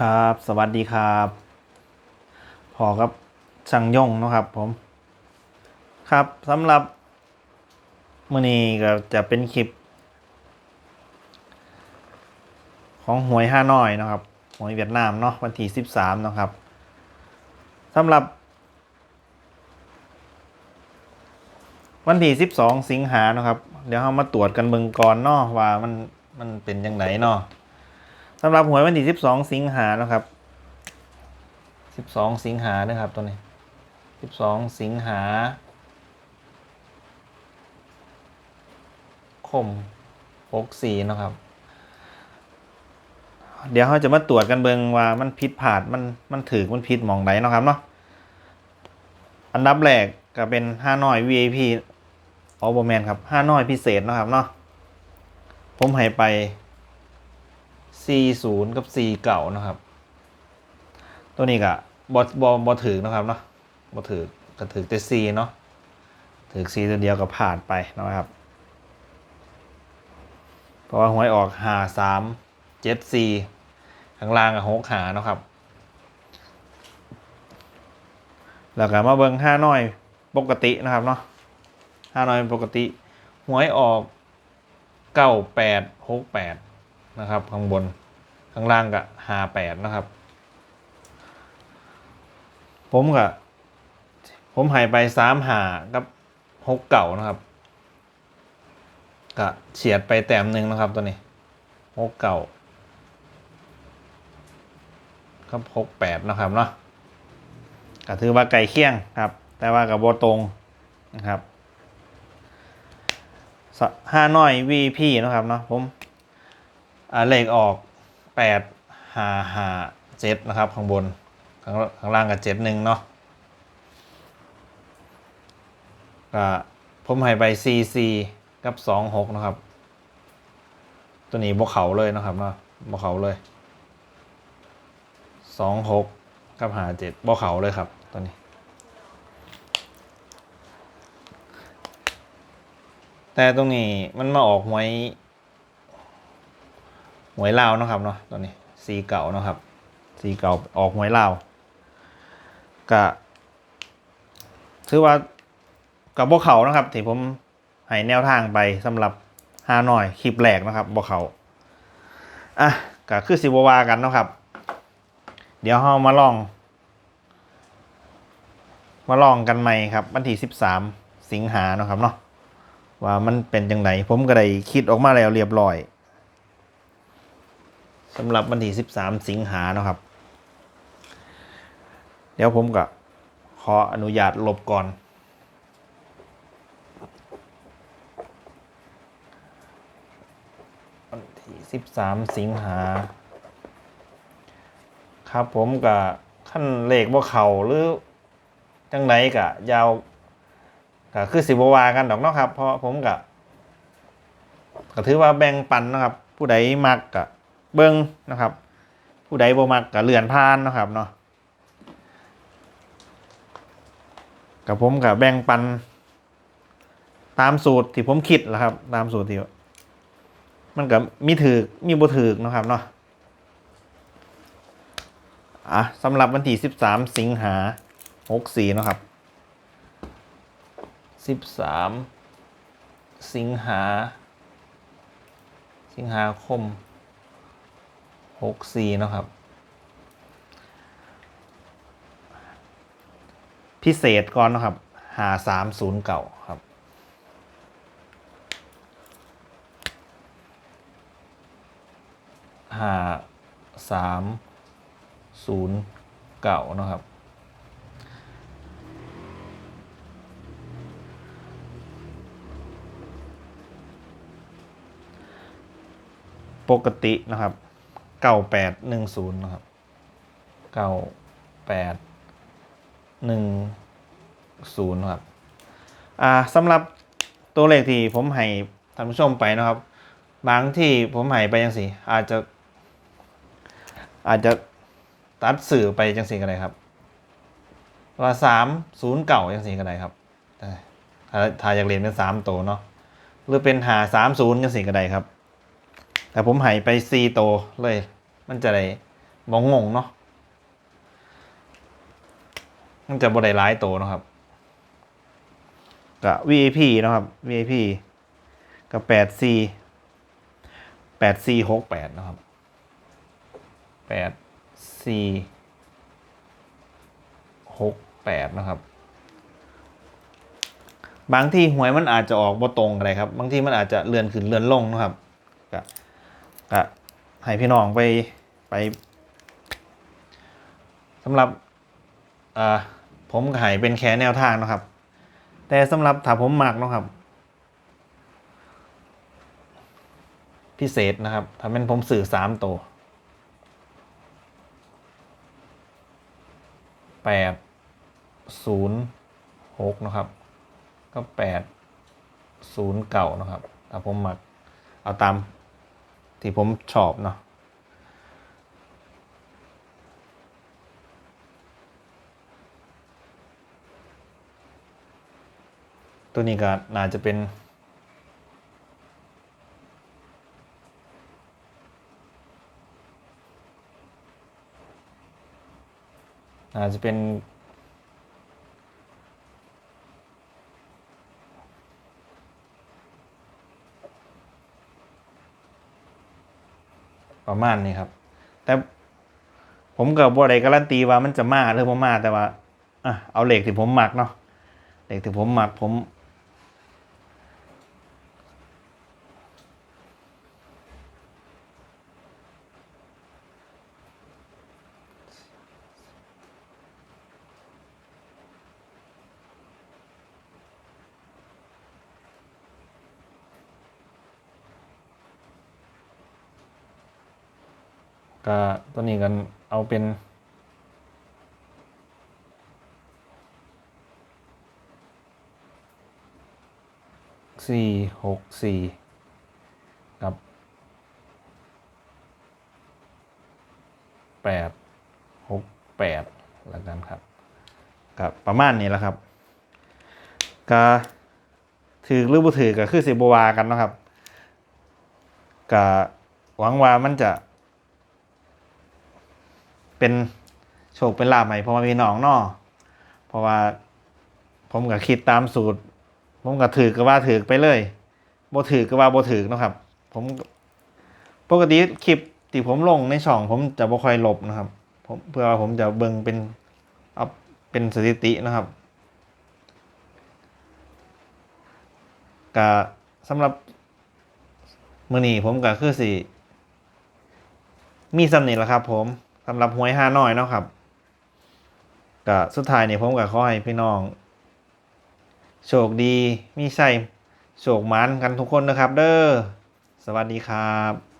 ครับ สวัสดีครับพอครับช่างย่งนะครับผม ครับสำหรับมื่อนี้ก็จะเป็นคลิป ของหวยห้าน้อยนะครับหวยเวียดนามเนาะวันที่สิบสามนะครับสำหรับ วันที่สิบสองสิงหาเนาะครับ เดี๋ยวเรามาตรวจกันเบิ่งก่อนเนาะว่ามันมันเป็นยังไงเนาะ สำหรับหวยวันที่สิบสองสิงหานะครับสิบสองสิงหานะครับตัวนี้สิบสองสิงหาคมหกสี่นะครับ เดี๋ยวเขาจะมาตรวจกันเบิงว่ามันผิดผาดมันมันถือมันผิดมองไหนนะครับเนาะอันดับแรกก็เป็นห้าน้อย VIP ออบแมนครับห้าน้อยพิเศษเนะครับเนาะผมให้ไป 40 กับ 4 เก่านะครับ ตัวนี้ก็บอบอบอถือนะครับเนาะบอถือก็ถือแต่ C เนาะถือ C ตัวเดียวก็ผ่านไปนะครับ เพราะว่าหวยออกหาสามเจ็ดสี่ข้างล่างกับหกหานะครับ แล้วก็มาเบิ้งห้าน้อยปกตินะครับเนาะห้าน้อยปกติหวยออกเก้าแปดหกแปด นะครับ ข้างบนข้างล่างก็หาแปดนะครับ ผมก็ผมหายไปสามหากับหกเก่านะครับก็เฉียดไปแต้มหนึ่งนะครับตัวนี้หกเก่าครับหกแปดนะครับเนาะก็ถือว่าไก่เคี่ยงครับ แต่ว่ากับโบตรงนะครับห้าน้อย VP นะครับเนาะผม เลขออกแปดหาหาเจ็ดนะครับ ข้างบน ข้างข้างล่างกับเจ็ดนึงเนาะก็ผมให้ไปซีซีกับสองหกนะครับ ตัวนี้บวเขาเลยนะครับเนาะบวเขาเลยสองหกกับหาเจ็ดบวเขาเลยครับ ตัวนี้ แต่ตรงนี้มันมาออกหวยห วยลาวนะครับเนาะตัวนี้สีเก่านะครับ สีเก่าออกหวยลาวก็ถือว่ากับบ่เขานะครับที่ผมให้แนวทางไปสำหรับฮาหน่อยคลิปแรกนะครับบ่เขาอะก็คือสิบวากันนะครับ เดี๋ยวเรามาลอง มาลองกันใหม่ครับวันที่สิบสามสิงหาเนาะครับเนาะว่ามันเป็นยังไงผมก็ได้คิดออกมาแล้วเรียบร้อย สำหรับวันที่ 13 สิงหาเนะครับ เดี๋ยวผมก็ขออนุญาตลบก่อน วันที่ 13 สิงหา ครับผมกับขั้นเลขว่าเขาหรือจังไหนกะยาวก็คือสิบวากันดอกเนาะครับ เพราะผมกะก็ถือว่าแบ่งปันนะครับ ผู้ใดมักกะ เบิ้งนะครับ ผู้ใดบ่มักกับเลื่อนผ่านนะครับเนาะกับผมกับแบ่งปัน ตามสูตรที่ผมคิดแหละครับ ตามสูตรที่มันกับมีถือมีบ่ถือนะครับเนาะอะสำหรับวันที่สิบสามสิงหาหกสี่นะครับสิบสามสิงหา สิงหาคม หกสี่นะครับ พิเศษก่อนนะครับหาสามศูนย์เก่าครับ หาสามศูนย์เก่านะครับ ปกตินะครับ เก้าแปดหนึ่งศูนย์นะครับเก้าแปดหนึ่งศูนย์ครับอ่าสำหรับตัวเลขที่ผมให้ท่านผู้ชมไปนะครับ บางที่ผมให้ไปยังสิอาจจะ อาจจะตัดสื่อไปจังสี่กันเลยครับว่าสามศูนย์เก่าจังสี่กันเลยครับแต่ถ้าอยากเรียนเป็นสามตัวเนาะหรือเป็นหาสามศูนย์จังสี่กันเลยครับ แต่ผมหายไปซีโตเลย มันจะได้บองงงเนาะมันจะบได้ร้ายโตวเนาะครับกับ VIP นะครับ VIP กับแปด C แปด C หกแปดนะครับแปด C หกแปดนะครับ บางที่หวยมันอาจจะออกบ่ตรงอะไรครับ บางที่มันอาจจะเลื่อนขึ้นเลื่อนลงนะครับก็ ก็ให้พี่น้องไปไปสำหรับผมก็ให้เป็นแค่แนวทางนะครับ แต่สำหรับถ้าผมมักนะครับ พิเศษนะครับถ้าเป็นผมสื่อสามตัวแปดศูนย์หกนะครับ ก็แปดศูนย์เก่านะครับถ้าผมมักเอาตาม ที่ผมชอบเนาะตัวนี้ก็น่าจะเป็น อาจจะเป็น ประมาณนี้ครับ แต่ผมกับบ่ได้การันตีว่ามันจะมาหรือบ่มาแต่ว่าอะเอาเหล็กที่ผมหมักเนาะเหล็กที่ผมหมักผม ก็ตัวนี้กันเอาเป็นสี่หกสี่กับแปดหกแปดแล้วกันครับกับประมาณนี้แหละครับก็ถือหรือบ่ถือก็คือสิบวากันนะครับก็หวังว่ามันจะ เป็นโชคเป็นลาภไหม่เพราะว่าพี่น้องนอเพราะว่า ผมก็คิดตามสูตร ผมก็ถือก็ว่าถือไปเลยบ่ถือก็ว่าบ่ถือนะครับ ผมปกติคลิปที่ผมลงในช่อง ผมจะบ่ค่อยลบนะครับ ผมเพื่อว่าผมจะเบิ่งเป็นเอาเป็นสถิตินะครับก็สำหรับมื้อนี้ผมก็คือสิมีสำเนีแหละครับผม สำหรับหวยห้าน้อยเนาะครับก็สุดท้ายนี่ผมก็ขอให้พี่น้อง โชคดีมีใส่โชคมันกันทุกคนนะครับ เด้อสวัสดีครับ